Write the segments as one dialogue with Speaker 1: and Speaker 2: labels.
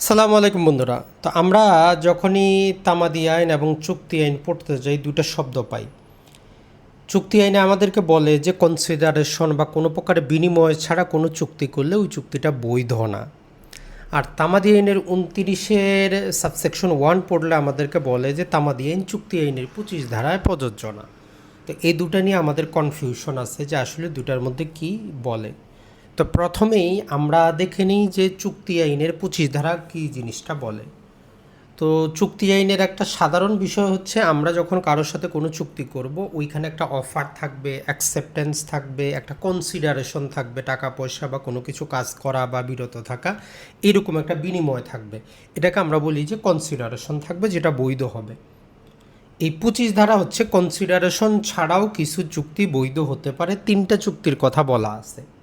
Speaker 1: আসসালামু আলাইকুম বন্ধুরা। তো আমরা যখনই তামাদি আইন এবং চুক্তি আইন পড়তে যাই, দুইটা শব্দ পাই। চুক্তি আইনে আমাদেরকে বলে যে কনসিডারেশন বা কোনো প্রকার বিনিময় ছাড়া কোনো চুক্তি করলে ওই চুক্তিটা বৈধ না। আর তামাদি আইনের উনতিরিশের সাবসেকশন ওয়ান পড়লে আমাদেরকে বলে যে, তামাদি আইন চুক্তি আইনের পঁচিশ ধারায় প্রযোজ্য না। তো এই দুটা নিয়ে আমাদের কনফিউশন আছে যে, আসলে দুটার মধ্যে কি বলে। তো প্রথমেই আমরা দেখে নিই যে চুক্তি আইনের পঁচিশ ধারা কী জিনিসটা বলে। তো চুক্তি আইনের একটা সাধারণ বিষয় হচ্ছে, আমরা যখন কারোর সাথে কোনো চুক্তি করব, ওইখানে একটা অফার থাকবে অ্যাকসেপ্টেন্স থাকবে, একটা কনসিডারেশন থাকবে, টাকা, পয়সা বা কোনো কিছু কাজ করা বা বিরত থাকা, এরকম একটা বিনিময় থাকবে। এটাকে আমরা বলি যে কনসিডারেশন থাকবে, যেটা বৈধ হবে। এই পঁচিশ ধারা হচ্ছে কনসিডারেশন ছাড়াও কিছু চুক্তি বৈধ হতে পারে, তিনটা চুক্তির কথা বলা আছে।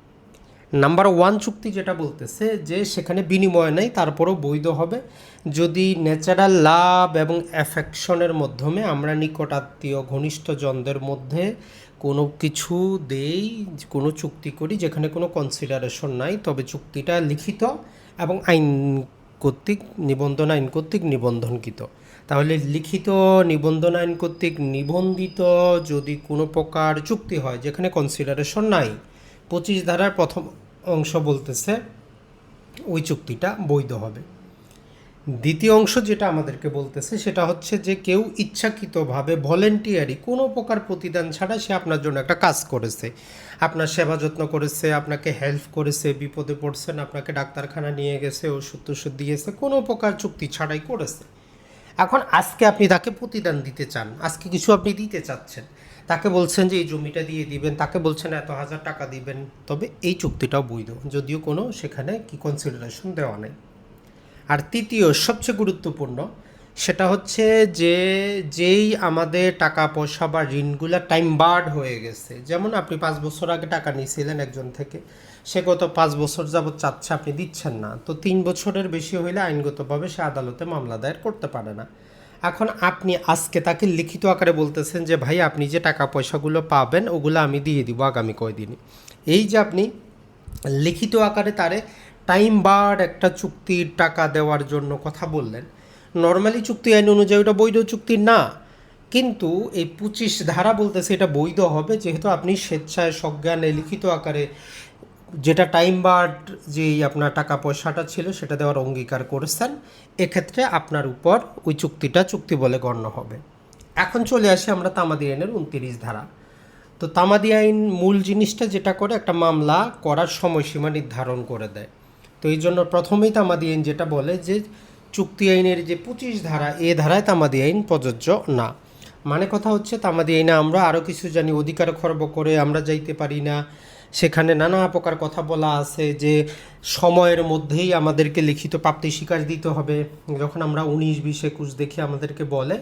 Speaker 1: নাম্বার ওয়ান চুক্তি যেটা বলতেছে যে সেখানে বিনিময় নেই, তারপরেও বৈধ হবে। যদি ন্যাচারাল লাভ এবং অ্যাফেকশনের মাধ্যমে আমরা নিকট নিকটাত্মীয়, ঘনিষ্ঠজনদের মধ্যে কোনো কিছু দেই, কোনো চুক্তি করি যেখানে কোনো কনসিডারেশন নাই, তবে চুক্তিটা লিখিত এবং আইন কর্তৃক নিবন্ধন, আইন কর্তৃক নিবন্ধনকৃত। তাহলে লিখিত নিবন্ধন, আইন কর্তৃক নিবন্ধিত যদি কোনো প্রকার চুক্তি হয় যেখানে কনসিডারেশন নাই, পঁচিশ ধারার প্রথম অংশ বলতেছে, ওই চুক্তিটা বৈধ হবে। দ্বিতীয় অংশ যেটা আমাদেরকে বলতেছে, সেটা হচ্ছে যে কেউ ইচ্ছাকৃতভাবে ভলেন্টিয়ারি, কোনো প্রকার প্রতিদান ছাড়া সে আপনার জন্য একটা কাজ করেছে। আপনার সেবা যত্ন করেছে, আপনাকে হেল্প করেছে, বিপদে পড়ছেন, আপনাকে ডাক্তারখানা নিয়ে গেছে ওষুধ টষুধ দিয়েছে, কোনো প্রকার চুক্তি ছাড়াই করেছে। এখন আজকে আপনি তাকে প্রতিদান দিতে চান, আজকে কিছু আপনি দিতে চাচ্ছেন, তাকে বলছেন যে এই জমিটা দিয়ে দিবেন, তাকে বলছেন এত হাজার টাকা দিবেন, তবে এই চুক্তিটাও বৈধ, যদিও কোনো সেখানে কি কনসিডারেশন দেওয়া নেই। আর তৃতীয়, সবচেয়ে গুরুত্বপূর্ণ সেটা হচ্ছে যে, যেই আমাদের টাকা পয়সা বা ঋণগুলো টাইম বার্ড হয়ে গেছে। যেমন আপনি পাঁচ বছর আগে টাকা নিয়েছিলেন একজন থেকে, সে গত পাঁচ বছর যাবৎ চাচ্ছে, আপনি দিচ্ছেন না। তো তিন বছরের বেশি হইলে আইনগতভাবে সে আদালতে মামলা দায়ের করতে পারে না। এখন আপনি আজকে তাকে লিখিত আকারে বলতেছেন যে, ভাই, আপনি যে টাকা পয়সাগুলো পাবেন, ওগুলো আমি দিয়ে দিব আগামী কয়দিনে। এই যে আপনি লিখিত আকারে তারে টাইম বার একটা চুক্তির টাকা দেওয়ার জন্য কথা বললেন নর্মালি চুক্তি আইন অনুযায়ী ওটা বৈধ চুক্তি না। কিন্তু এই পঁচিশ ধারা বলতেছে এটা বৈধ হবে, যেহেতু আপনি স্বেচ্ছায় সজ্ঞানে লিখিত আকারে যেটা টাইম বার্ড যেই আপনার টাকা পয়সাটা ছিল সেটা দেওয়ার অঙ্গীকার করেছেন, এক্ষেত্রে আপনার উপর ওই চুক্তিটা চুক্তি বলে গণ্য হবে। এখন চলে আসি আমরা তামাদি আইনের উনতিরিশ ধারা। তো তামাদি আইন মূল জিনিসটা যেটা করে, একটা মামলা করার সময়সীমা নির্ধারণ করে দেয়। তো এই জন্য প্রথমেই তামাদি আইন যেটা বলে যে চুক্তি আইনের যে পঁচিশ ধারা, এ ধারায় তামাদি আইন প্রযোজ্য না। মানে কথা হচ্ছে, তামাদি আইনে আমরা আরও কিছু জানি, অধিকার খর্ব করে আমরা যাইতে পারি না। সেখানে নানা প্রকার কথা বলা আছে যে সময়ের মধ্যেই আমাদেরকে লিখিত প্রাপ্তি স্বীকার দিতে হবে। যখন আমরা উনিশ, বিশ, একুশ দেখি আমাদেরকে বলে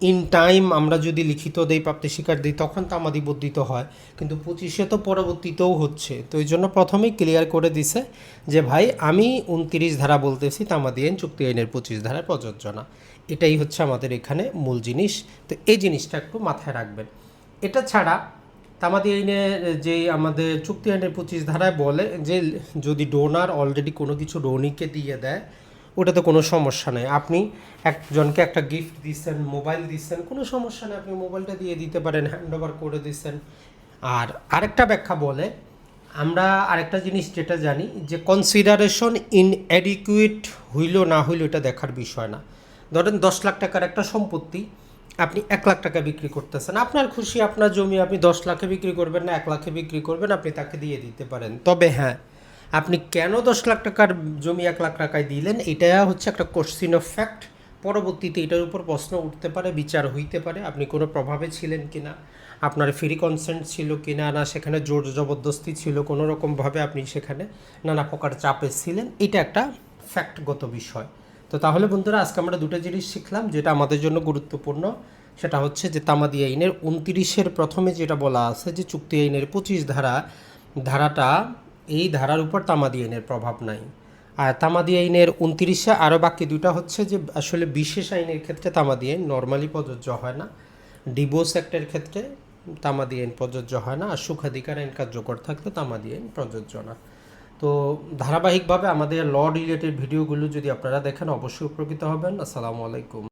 Speaker 1: ইন টাইম আমরা যদি লিখিত দেই, প্রাপ্তি স্বীকার দিই, তখন তামাদি বর্ধিত হয়। কিন্তু পঁচিশে তো পরবর্তীতেও হচ্ছে। তো এই জন্য প্রথমেই ক্লিয়ার করে দিছে যে, ভাই, আমি উনতিরিশ ধারা বলতেছি তামাদি আইন চুক্তি আইনের পঁচিশ ধারার প্রযোজ্য না। এটাই হচ্ছে আমাদের এখানে মূল জিনিস। তো এই জিনিসটা একটু মাথায় রাখবেন। এটা ছাড়া তামাদি আইনে যে আমাদের চুক্তি আইনের পঁচিশ ধারায় বলে যে, যদি ডোনার অলরেডি কোনো কিছু ডোনিকে দিয়ে দেয়, ওটাতে কোনো সমস্যা নেই। আপনি একজনকে একটা গিফট দিচ্ছেন মোবাইল দিচ্ছেন, কোনো সমস্যা নেই। আপনি মোবাইলটা দিয়ে দিতে পারেন হ্যান্ড ওভার করে দিচ্ছেন। আর আরেকটা ব্যাখ্যা বলে, আমরা আরেকটা জিনিস যেটা জানি, যে কনসিডারেশন ইন অ্যাডিকুয়েট হইল না হইল এটা দেখার বিষয় না। ধরেন দশ লাখ টাকার একটা সম্পত্তি আপনি এক লাখ টাকা বিক্রি করতেছেন। আপনার খুশি, আপনার জমি আপনি দশ লাখে বিক্রি করবেন না, এক লাখে বিক্রি করবেন, আপনি তাকে দিয়ে দিতে পারেন। তবে হ্যাঁ আপনি কেন দশ লাখ টাকার জমি এক লাখ টাকায় দিলেন? এটা হচ্ছে একটা কোশ্চিন অফ ফ্যাক্ট পরবর্তীতে এটার উপর প্রশ্ন উঠতে পারে, বিচার হইতে পারে। আপনি কোনো প্রভাবে ছিলেন কি না আপনার ফ্রি কনসেন্ট ছিল কি না না সেখানে জোর জবরদস্তি ছিল কোনো রকমভাবে আপনি সেখানে নানা প্রকার চাপে ছিলেন? এটা একটা ফ্যাক্টগত বিষয়। তো তাহলে বন্ধুরা, আজকে আমরা দুটো জিনিস শিখলাম, যেটা আমাদের জন্য গুরুত্বপূর্ণ। সেটা হচ্ছে যে তামাদি আইনের উনতিরিশের প্রথমে যেটা বলা আছে যে চুক্তি আইনের পঁচিশ ধারা, ধারাটা, এই ধারার উপর তামাদি আইনের প্রভাব নাই। আর তামাদি আইনের উনতিরিশে আরও বাকি দুটা হচ্ছে যে আসলে বিশেষ আইনের ক্ষেত্রে তামাদি আইন নর্মালি প্রযোজ্য হয় না। ডিভোর্স অ্যাক্টের ক্ষেত্রে তামাদি আইন প্রযোজ্য হয় না, আর সুখাধিকার আইন কার্যকর থাকলে তামাদি আইন প্রযোজ্য না। তো ধারাবাহিকভাবে আমাদের ল রিলেটেড ভিডিওগুলো যদি আপনারা দেখেন অবশ্যই উপকৃত হবেন। আসসালামু আলাইকুম।